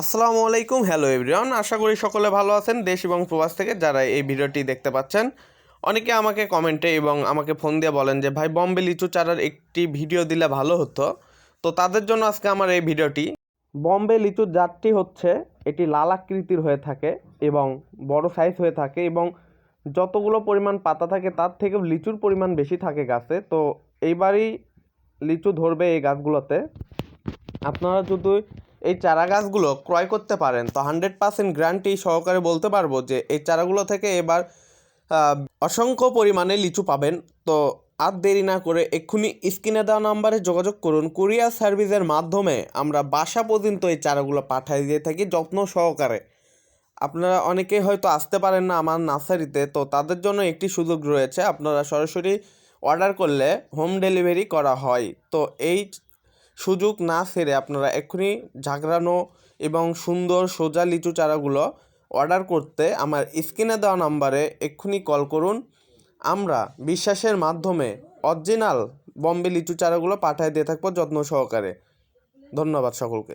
আসসালামু আলাইকুম, hello everyone. আশা করি সকলে ভালো আছেন, দেশ এবং প্রবাস থেকে যারা এই ভিডিওটি দেখতে পাচ্ছেন। অনেকে আমাকে কমেন্টে এবং আমাকে ফোন দিয়ে বলেন যে, ভাই, বম্বে লিচু চারার একটি ভিডিও দিলে ভালো হতো। তো তাদের জন্য আজকে আমার এই ভিডিওটি। বম্বে লিচুর জাতটি হচ্ছে, এটি লাল আকৃতির হয়ে থাকে এবং বড় সাইজ হয়ে থাকে এবং যতগুলো পরিমাণ পাতা থাকে, তার থেকেও লিচুর পরিমাণ বেশি থাকে গাছে। তো এইবারই লিচু ধরবে এই গাছগুলোতে। আপনারা যদি এই চারা গাছগুলো ক্রয় করতে পারেন। তো হান্ড্রেড পার্সেন্ট গ্যারান্টি সহকারে বলতে পারব যে এই চারাগুলো থেকে এবার অসংখ্য পরিমাণে লিচু পাবেন। তো আর দেরি না করে এক্ষুনি স্ক্রিনে দেওয়া নাম্বারে যোগাযোগ করুন। কুরিয়ার সার্ভিসের মাধ্যমে আমরা বাসা পর্যন্ত এই চারাগুলো পাঠিয়ে দিয়ে থাকি যত্ন সহকারে। আপনারা অনেকেই হয়তো আসতে পারেন না আমার নার্সারিতে, তো তাদের জন্য একটি সুযোগ রয়েছে। আপনারা সরাসরি অর্ডার করলে হোম ডেলিভারি করা হয়। তো এই সুযোগ না সেরে আপনারা এক্ষুনি ঝাঁকড়ানো এবং সুন্দর সোজা লিচু চারাগুলো অর্ডার করতে আমার স্ক্রিনে দেওয়া নাম্বারে এক্ষুনি কল করুন। আমরা বিশ্বাসের মাধ্যমে অরিজিনাল বম্বে লিচু চারাগুলো পাঠিয়ে দিয়ে থাকব যত্ন সহকারে। ধন্যবাদ সকলকে।